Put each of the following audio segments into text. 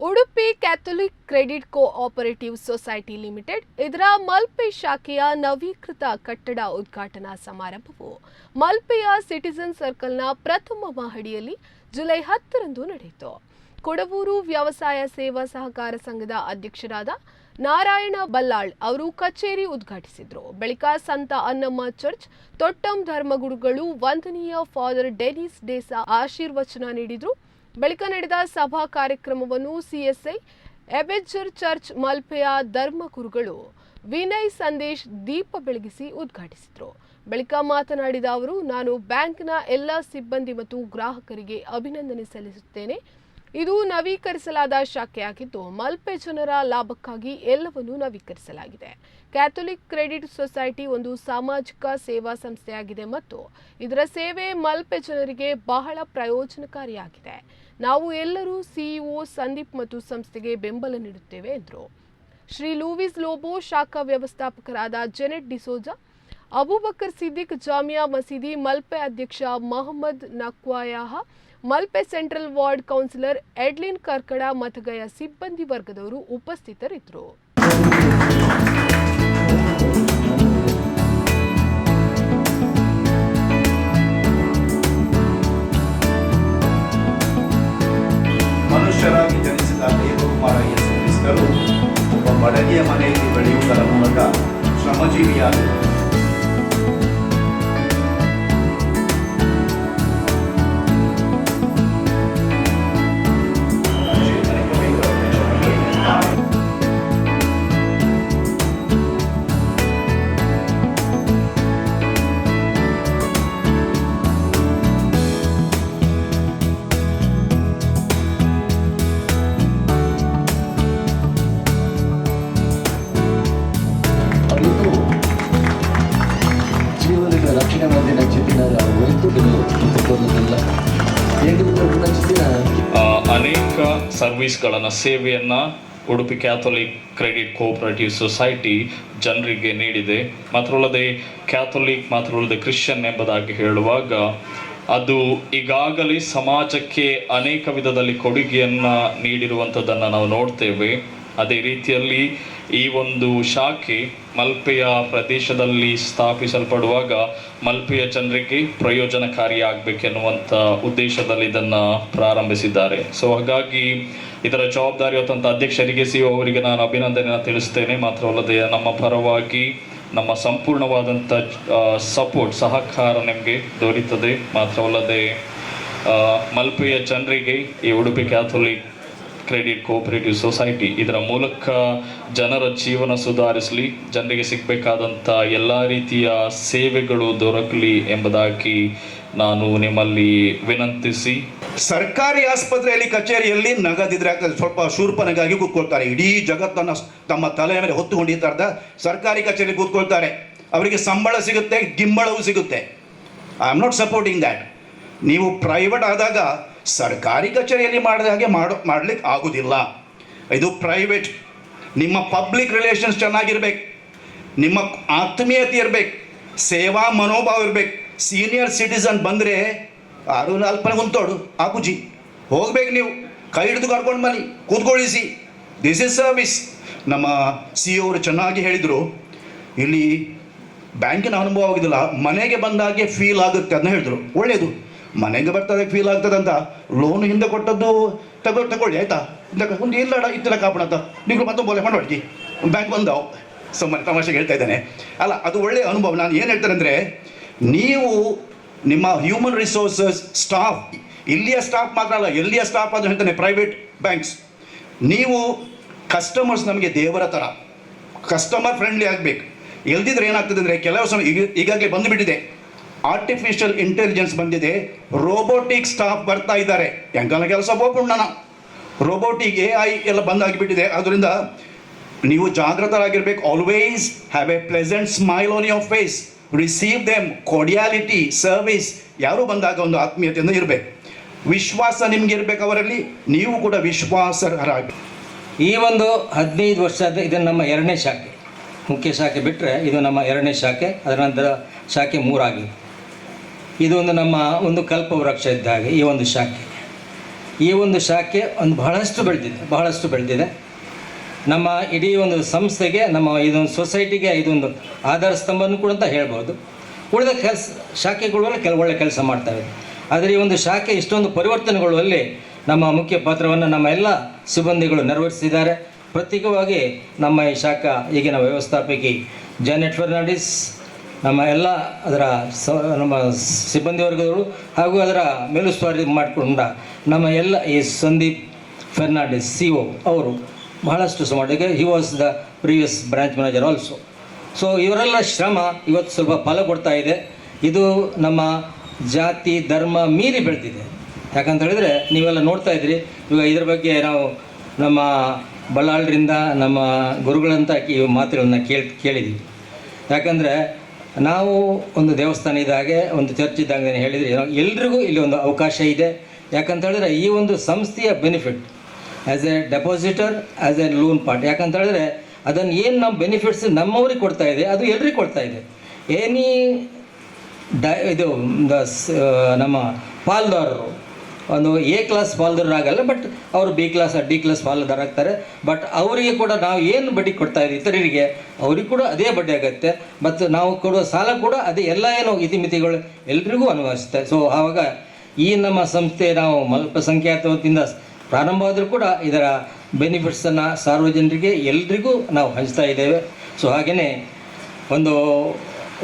Udupi Catholic credit cooperative society limited ಇದರ ಮಲ್ಪೆ ಶಾಖೆಯ ನವೀಕೃತ ಕಟ್ಟಡ ಉದ್ಘಾಟನಾ ಸಮಾರಂಭವು ಮಲ್ಪೆಯ ಸಿಟಿಸನ್ ಸರ್ಕಲ್ನ ಪ್ರಥಮ ಮಹಡಿಯಲ್ಲಿ ಜುಲೈ ಹತ್ತರಂದು ನಡೆಯಿತು. ಕೊಡವೂರು ವ್ಯವಸಾಯ ಸೇವಾ ಸಹಕಾರ ಸಂಘದ ಅಧ್ಯಕ್ಷರಾದ ನಾರಾಯಣ ಬಲ್ಲಾಳ್ ಅವರು ಕಚೇರಿ ಉದ್ಘಾಟಿಸಿದ್ರು. ಬಳಿಕ ಸಂತ ಅನ್ನಮ್ಮ ಚರ್ಚ್, ತೊಟ್ಟಂ ಧರ್ಮಗುರುಗಳು, ವಂದನೀಯ ಫಾದರ್ ಡೆನಿಸ್ ಡೇಸಾ ಆಶೀರ್ವಚನ ನೀಡಿದ್ರು. ಬಳಿಕ ನಡೆದ ಸಭಾ ಕಾರ್ಯಕ್ರಮವನ್ನು ಸಿಎಸ್ಐ ಎಬೆಜರ್ ಚರ್ಚ್ ಮಲ್ಪೆಯ ಧರ್ಮಗುರುಗಳು ವಿನಯ್ ಸಂದೇಶ್ ದೀಪ ಬೆಳಗಿಸಿ ಉದ್ಘಾಟಿಸಿದರು. ಬಳಿಕ ಮಾತನಾಡಿದ ಅವರು, ನಾನು ಬ್ಯಾಂಕ್ನ ಎಲ್ಲ ಸಿಬ್ಬಂದಿ ಮತ್ತು ಗ್ರಾಹಕರಿಗೆ ಅಭಿನಂದನೆ ಸಲ್ಲಿಸುತ್ತೇನೆ. ಇದು ನವೀಕರಿಸಲಾದ ಶಾಖೆಯಾಗಿದ್ದು ಮಲ್ಪೆ ಜನರ ಲಾಭಕ್ಕಾಗಿ ಎಲ್ಲವನ್ನೂ ನವೀಕರಿಸಲಾಗಿದೆ. ಕ್ಯಾಥೋಲಿಕ್ ಕ್ರೆಡಿಟ್ ಸೊಸೈಟಿ ಒಂದು ಸಾಮಾಜಿಕ ಸೇವಾ ಸಂಸ್ಥೆಯಾಗಿದೆ ಮತ್ತು ಇದರ ಸೇವೆ ಮಲ್ಪೆ ಜನರಿಗೆ ಬಹಳ ಪ್ರಯೋಜನಕಾರಿಯಾಗಿದೆ. ನಾವು ಎಲ್ಲರೂ ಸಿಇಒ ಸಂದೀಪ್ ಮತ್ತು ಸಂಸ್ಥೆಗೆ ಬೆಂಬಲ ನೀಡುತ್ತೇವೆ, ಎಂದರು. ಶ್ರೀ ಲೂವಿಸ್ ಲೋಬೋ ಶಾಖಾ ವ್ಯವಸ್ಥಾಪಕರಾದ ಜೆನೆಟ್ ಡಿಸೋಜಾ, ಅಬೂಬಕರ್ ಸಿದ್ದಿಕ್ ಜಾಮಿಯಾ ಮಸೀದಿ ಮಲ್ಪೆ ಅಧ್ಯಕ್ಷ Mohammed ನಕ್ವಾಯಾಹ, Malpe central ward councillor Edlin Karkada ಮತಗಯ ಸಿಬ್ಬಂದಿ ವರ್ಗದವರು ಉಪಸ್ಥಿತರಿದ್ದರು. ಬಡಗಿಯ ಮನೆಯಲ್ಲಿ ಬೆಳೆಯುವುದರ ಮೂಲಕ ಶ್ರಮಜೀವಿಯಾದರು. ಅನೇಕ ಸರ್ವಿಸ್ಗಳನ್ನು, ಸೇವೆಯನ್ನು Udupi Catholic credit cooperative society ಜನರಿಗೆ ನೀಡಿದೆ. ಮಾತ್ರವಲ್ಲದೆ ಕ್ಯಾಥೋಲಿಕ್, ಮಾತ್ರವಲ್ಲದೆ ಕ್ರಿಶ್ಚಿಯನ್ ಎಂಬುದಾಗಿ ಹೇಳುವಾಗ, ಅದು ಈಗಾಗಲೇ ಸಮಾಜಕ್ಕೆ ಅನೇಕ ವಿಧದಲ್ಲಿ ಕೊಡುಗೆಯನ್ನು ನೀಡಿರುವಂಥದ್ದನ್ನು ನಾವು ನೋಡ್ತೇವೆ. ಅದೇ ರೀತಿಯಲ್ಲಿ ಈ ಒಂದು ಶಾಖೆ ಮಲ್ಪೆಯ ಪ್ರದೇಶದಲ್ಲಿ ಸ್ಥಾಪಿಸಲ್ಪಡುವಾಗ ಮಲ್ಪೆಯ ಜನರಿಗೆ ಪ್ರಯೋಜನಕಾರಿಯಾಗಬೇಕೆನ್ನುವಂಥ ಉದ್ದೇಶದಲ್ಲಿ ಇದನ್ನು ಪ್ರಾರಂಭಿಸಿದ್ದಾರೆ. ಸೊ ಹಾಗಾಗಿ ಇದರ ಜವಾಬ್ದಾರಿ ಹೊತ್ತಂಥ ಅಧ್ಯಕ್ಷರಿಗೆ ಸಿ ಅವರಿಗೆ ನಾನು ಅಭಿನಂದನೆಯನ್ನು ತಿಳಿಸ್ತೇನೆ. ಮಾತ್ರವಲ್ಲದೆ ನಮ್ಮ ಪರವಾಗಿ ನಮ್ಮ ಸಂಪೂರ್ಣವಾದಂಥ ಸಪೋರ್ಟ್ ಸಹಕಾರ ನಿಮಗೆ ದೊರೀತದೆ. ಮಾತ್ರವಲ್ಲದೆ ಮಲ್ಪೆಯ ಜನರಿಗೆ ಈ Udupi Catholic credit cooperative society ಇದರ ಮೂಲಕ ಜನರ ಜೀವನ ಸುಧಾರಿಸಲಿ, ಜನರಿಗೆ ಸಿಗಬೇಕಾದಂಥ ಎಲ್ಲ ರೀತಿಯ ಸೇವೆಗಳು ದೊರಕಲಿ ಎಂಬುದಾಗಿ ನಾನು ನಿಮ್ಮಲ್ಲಿ ವಿನಂತಿಸಿ. ಸರ್ಕಾರಿ ಆಸ್ಪತ್ರೆಯಲ್ಲಿ, ಕಚೇರಿಯಲ್ಲಿ ನಗದಿದ್ರೆ ಸ್ವಲ್ಪ ಶೂರ್ಪನಗಾಗಿ ಕೂತ್ಕೊಳ್ತಾರೆ. ಇಡೀ ಜಗತ್ತನ್ನು ತಮ್ಮ ತಲೆಯ ಮೇಲೆ ಹೊತ್ತುಕೊಂಡಿರ್ತಾರ್ದ ಸರ್ಕಾರಿ ಕಚೇರಿ ಕೂತ್ಕೊಳ್ತಾರೆ. ಅವರಿಗೆ ಸಂಬಳ ಸಿಗುತ್ತೆ, ಗಿಂಬಳವೂ ಸಿಗುತ್ತೆ. I am not supporting that ನೀವು ಪ್ರೈವೇಟ್ ಆದಾಗ ಸರ್ಕಾರಿ ಕಚೇರಿಯಲ್ಲಿ ಮಾಡಿದ ಹಾಗೆ ಮಾಡೋ ಮಾಡ್ಲಿಕ್ಕೆ ಆಗೋದಿಲ್ಲ. ಇದು ಪ್ರೈವೇಟ್ ನಿಮ್ಮ ಪಬ್ಲಿಕ್ ರಿಲೇಷನ್ಸ್ ಚೆನ್ನಾಗಿರ್ಬೇಕು. ನಿಮ್ಮ ಆತ್ಮೀಯತೆ ಇರಬೇಕು. ಸೇವಾ ಮನೋಭಾವ ಇರಬೇಕು. ಸೀನಿಯರ್ ಸಿಟಿಸನ್ ಬಂದರೆ ಆರು ಅಲ್ಪನೆ ಕುಂತೋಡು ಆಗುಜಿ ಹೋಗ್ಬೇಕು ನೀವು. ಕೈ ಹಿಡಿದು ಕರ್ಕೊಂಡು ಬನ್ನಿ. ಕೂತ್ಕೊಳ್ಳಿಸಿ. ದಿಸ್ ಇಸ್ ಸರ್ವಿಸ್ ನಮ್ಮ ಸಿ ಅವರು ಚೆನ್ನಾಗಿ ಹೇಳಿದರು. ಇಲ್ಲಿ ಬ್ಯಾಂಕಿನ ಅನುಭವ ಆಗೋದಿಲ್ಲ. ಮನೆಗೆ ಬಂದಾಗೆ ಫೀಲ್ ಆಗುತ್ತೆ ಅಂತ ಹೇಳಿದರು. ಒಳ್ಳೆಯದು ಮನೆಗೆ ಬರ್ತದೆ ಫೀಲ್ ಆಗ್ತದೆ ಅಂತ ಲೋನ್ ಹಿಂದೆ ಕೊಟ್ಟದ್ದು ತಗೋ ತಗೊಳ್ಳಿ ಆಯ್ತಾ? ಒಂದು ಇಲ್ಲಡ ಇತ್ತಿಲ್ಲ ಅಂತ. ನೀವು ಮತ್ತೊಂದು ಬೋಲೆ ಮಾಡಿ ಬ್ಯಾಂಕ್ ಬಂದವು ಸುಮ್ಮನೆ ತಮಾಷೆಗೆ ಹೇಳ್ತಾ ಇದ್ದೇನೆ. ಅಲ್ಲ, ಅದು ಒಳ್ಳೆಯ ಅನುಭವ. ನಾನು ಏನು ಹೇಳ್ತೇನೆ ಅಂದರೆ, ನೀವು ನಿಮ್ಮ ಹ್ಯೂಮನ್ ರಿಸೋರ್ಸಸ್ ಸ್ಟಾಫ್ ಇಲ್ಲಿಯ ಸ್ಟಾಫ್ ಮಾತ್ರ ಅಲ್ಲ, ಎಲ್ಲಿಯ ಸ್ಟಾಫ್ ಅಂತ ಹೇಳ್ತಾನೆ ಪ್ರೈವೇಟ್ ಬ್ಯಾಂಕ್ಸ್ ನೀವು ಕಸ್ಟಮರ್ಸ್ ನಮಗೆ ದೇವರ ಥರ ಕಸ್ಟಮರ್ ಫ್ರೆಂಡ್ಲಿ ಆಗಬೇಕು. ಎಲ್ದಿದ್ರೆ ಏನಾಗ್ತದೆ ಅಂದರೆ, ಕೆಲವು ಸಮಯ ಈಗ ಈಗಾಗಲೇ ಬಂದುಬಿಟ್ಟಿದೆ. ಆರ್ಟಿಫಿಷಿಯಲ್ ಇಂಟೆಲಿಜೆನ್ಸ್ ಬಂದಿದೆ. ರೋಬೋಟಿಕ್ ಸ್ಟಾಫ್ ಬರ್ತಾ ಇದ್ದಾರೆ. ಹೆಂಗಲ್ಲ ಕೆಲಸ ಹೋಗ್ಬಿಡೋಣ ರೋಬೋಟಿಕ್ ಎ ಐ ಎಲ್ಲ ಬಂದಾಗಿಬಿಟ್ಟಿದೆ. ಅದರಿಂದ ನೀವು ಜಾಗೃತರಾಗಿರ್ಬೇಕು always have a pleasant smile on your face receive them cordiality service ಯಾರು ಬಂದಾಗ ಒಂದು ಆತ್ಮೀಯತೆಯಿಂದ ಇರಬೇಕು. ವಿಶ್ವಾಸ ನಿಮ್ಗೆ ಇರಬೇಕು ಅವರಲ್ಲಿ. ನೀವು ಕೂಡ ವಿಶ್ವಾಸರಾಗಿ. ಈ ಒಂದು ಹದಿನೈದು ವರ್ಷದ ಇದು ನಮ್ಮ ಎರಡನೇ ಶಾಖೆ. ಮುಖ್ಯ ಶಾಖೆ ಬಿಟ್ಟರೆ ಇದು ನಮ್ಮ ಎರಡನೇ ಶಾಖೆ. ಅದರ ನಂತರ ಶಾಖೆ ಮೂರಾಗಿದೆ. ಇದು ಒಂದು ನಮ್ಮ ಒಂದು ಕಲ್ಪವೃಕ್ಷ ಇದ್ದ ಹಾಗೆ ಈ ಒಂದು ಶಾಖೆ. ಈ ಒಂದು ಶಾಖೆ ಒಂದು ಬಹಳಷ್ಟು ಬೆಳೆದಿದೆ ಬಹಳಷ್ಟು ಬೆಳೆದಿದೆ. ನಮ್ಮ ಇಡೀ ಒಂದು ಸಂಸ್ಥೆಗೆ, ನಮ್ಮ ಇದೊಂದು ಸೊಸೈಟಿಗೆ ಇದೊಂದು ಆಧಾರ ಸ್ತಂಭನೂ ಕೂಡ ಅಂತ ಹೇಳ್ಬೋದು. ಉಳಿದ ಕೆಲಸ ಶಾಖೆಗಳು ಕೆಲ ಒಳ್ಳೆ ಕೆಲಸ ಮಾಡ್ತವೆ ಆದರೆ ಈ ಒಂದು ಶಾಖೆ ಇಷ್ಟೊಂದು ಪರಿವರ್ತನೆಗಳಲ್ಲಿ ನಮ್ಮ ಮುಖ್ಯ ಪಾತ್ರವನ್ನು ನಮ್ಮ ಎಲ್ಲ ಸಿಬ್ಬಂದಿಗಳು ನೆರವೇರಿಸಿದ್ದಾರೆ. ಪ್ರತ್ಯೇಕವಾಗಿ ನಮ್ಮ ಈ ಶಾಖಾ ಈಗಿನ ವ್ಯವಸ್ಥಾಪಕಿ ಜಾನೆಟ್ ಫರ್ನಾಂಡಿಸ್ ನಮ್ಮ ಎಲ್ಲ ಅದರ ಸ, ನಮ್ಮ ಸಿಬ್ಬಂದಿ ವರ್ಗದವರು ಹಾಗೂ ಅದರ ಮೇಲುಸ್ತುವಾರಿ ಮಾಡಿಕೊಂಡ ನಮ್ಮ ಎಲ್ಲ ಈ ಸಂದೀಪ್ ಫೆರ್ನಾಂಡಿಸ್, ಸಿ ಒ ಅವರು ಬಹಳಷ್ಟು ಸುಮಾರು he was the previous branch manager also so ಇವರೆಲ್ಲ ಶ್ರಮ ಇವತ್ತು ಸ್ವಲ್ಪ ಫಲ ಕೊಡ್ತಾ ಇದೆ. ಇದು ನಮ್ಮ ಜಾತಿ, ಧರ್ಮ ಮೀರಿ ಬೆಳೆದಿದೆ. ಯಾಕಂತ ಹೇಳಿದರೆ ನೀವೆಲ್ಲ ನೋಡ್ತಾ ಇದ್ರಿ. ಇವಾಗ ಇದ್ರ ಬಗ್ಗೆ ನಾವು ನಮ್ಮ ಬಳ್ಳಾಳರಿಂದ ನಮ್ಮ ಗುರುಗಳಂತ ಈ ಮಾತುಗಳನ್ನ ಕೇಳಿ, ಕೇಳಿದ್ವಿ. ಯಾಕಂದರೆ ನಾವು ಒಂದು ದೇವಸ್ಥಾನ ಇದ್ದಾಗೆ ಒಂದು ಚರ್ಚ್ ಇದ್ದಾಗ ಹೇಳಿದರೆ ಎಲ್ರಿಗೂ ಇಲ್ಲಿ ಒಂದು ಅವಕಾಶ ಇದೆ. ಯಾಕಂತ ಹೇಳಿದ್ರೆ ಈ ಒಂದು ಸಂಸ್ಥೆಯ benefit as a depositor as a loan part ಯಾಕಂತ ಹೇಳಿದ್ರೆ ಅದನ್ನು ಏನು ನಮ್ಮ ಬೆನಿಫಿಟ್ಸ್ ನಮ್ಮವ್ರಿಗೆ ಕೊಡ್ತಾ ಇದೆ, ಅದು ಎಲ್ರಿಗೂ ಕೊಡ್ತಾ ಇದೆ. ಎನಿ ಡ ಇದು ನಮ್ಮ ಪಾಲ್ದಾರರು ಒಂದು ಎ ಕ್ಲಾಸ್ ಪಾಲ್ದಾರರಾಗಲ್ಲ ಬಟ್ ಅವರು ಬಿ ಕ್ಲಾಸ್ ಡಿ ಕ್ಲಾಸ್ ಫಾಲ್ದರ್ ಆಗ್ತಾರೆ ಬಟ್ ಅವರಿಗೆ ಕೂಡ ನಾವು ಏನು ಬಡ್ಡಿ ಕೊಡ್ತಾ ಇದ್ದೀವಿ? ಇತರರಿಗೆ ಅವ್ರಿಗೆ ಕೂಡ ಅದೇ ಬಡ್ಡಿ ಆಗುತ್ತೆ. ಮತ್ತು ನಾವು ಕೊಡುವ ಸಾಲ ಕೂಡ ಅದೇ ಎಲ್ಲ ಏನು ಇತಿಮಿತಿಗಳು ಎಲ್ರಿಗೂ ಅನುಭವಿಸುತ್ತೆ. ಸೊ ಆವಾಗ ಈ ನಮ್ಮ ಸಂಸ್ಥೆ ನಾವು ಅಲ್ಪಸಂಖ್ಯಾತದಿಂದ ಪ್ರಾರಂಭವಾದರೂ ಕೂಡ ಇದರ ಬೆನಿಫಿಟ್ಸನ್ನು ಸಾರ್ವಜನರಿಗೆ ಎಲ್ರಿಗೂ ನಾವು ಹಂಚ್ತಾ ಇದ್ದೇವೆ. ಸೊ ಹಾಗೆಯೇ ಒಂದು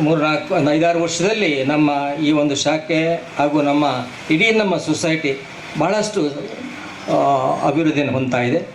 ಮೂರು ನಾಲ್ಕು ಒಂದು ಐದಾರು ವರ್ಷದಲ್ಲಿ ನಮ್ಮ ಈ ಒಂದು ಶಾಖೆ ಹಾಗೂ ನಮ್ಮ ಇಡೀ ನಮ್ಮ ಸೊಸೈಟಿ ಭಾಳಷ್ಟು ಅಭಿವೃದ್ಧಿಯನ್ನು ಹೊಂದ್ತಾ ಇದೆ.